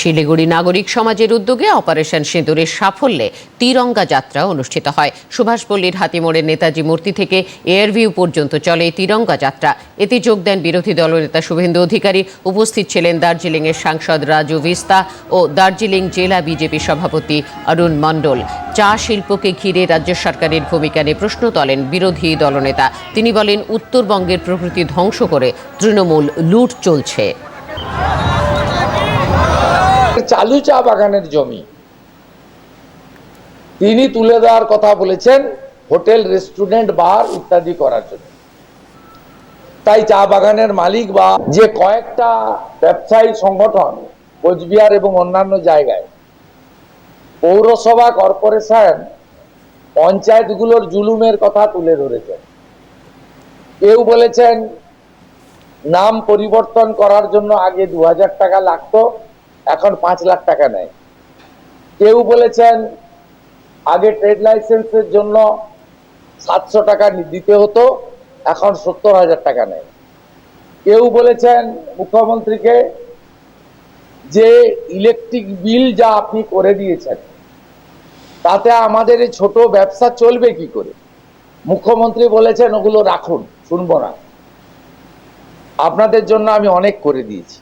শিলিগুড়ি নাগরিক সমাজের উদ্যোগে অপারেশন সিঁদুরের সাফল্যে তিরঙ্গা যাত্রা অনুষ্ঠিত হয়। সুভাষপল্লীর হাতিমোড়ের নেতাজি মূর্তি থেকে এয়ারভিউ পর্যন্ত চলে তিরঙ্গা যাত্রা। এতে যোগ দেন বিরোধী দলনেতা শুভেন্দু অধিকারী। উপস্থিত ছিলেন দার্জিলিংয়ের সাংসদ রাজু ভিস্তা ও দার্জিলিং জেলা বিজেপি সভাপতি অরুণ মণ্ডল। চা শিল্পকে ঘিরে রাজ্য সরকারের ভূমিকা নিয়ে প্রশ্ন তোলেন বিরোধী দলনেতা। তিনি বলেন, উত্তরবঙ্গের প্রকৃতি ধ্বংস করে তৃণমূল লুট চলছে। চালু চা বাগানের জমি। তিনি তুলে দেওয়ার কথা বলেছেন, হোটেল, রেস্টুরেন্ট, বার ইত্যাদি করার জন্য। তাই চা বাগানের মালিক বা যে কয়েকটা ব্যবসায়ী সংগঠন, কোচবিহার এবং অন্যান্য জায়গায়, পৌরসভা, কর্পোরেশন, পঞ্চায়েতগুলোর জুলুমের কথা তুলে ধরেছেন। কেউ বলেছেন, নাম পরিবর্তন করার জন্য আগে দু হাজার টাকা লাগতো এখন পাঁচ লাখ টাকা নেয়। কেউ বলেছেন, আগে ট্রেড লাইসেন্সের জন্য সাতশো টাকা দিতে হতো, এখন সত্তর হাজার টাকা নেয়। কেউ বলেছেন, মুখ্যমন্ত্রীকে, যে ইলেকট্রিক বিল যা আপনি করে দিয়েছেন, তাতে আমাদের এই ছোট ব্যবসা চলবে কি করে? মুখ্যমন্ত্রী বলেছেন, ওগুলো রাখুন, শুনব না। আপনাদের জন্য আমি অনেক করে দিয়েছি।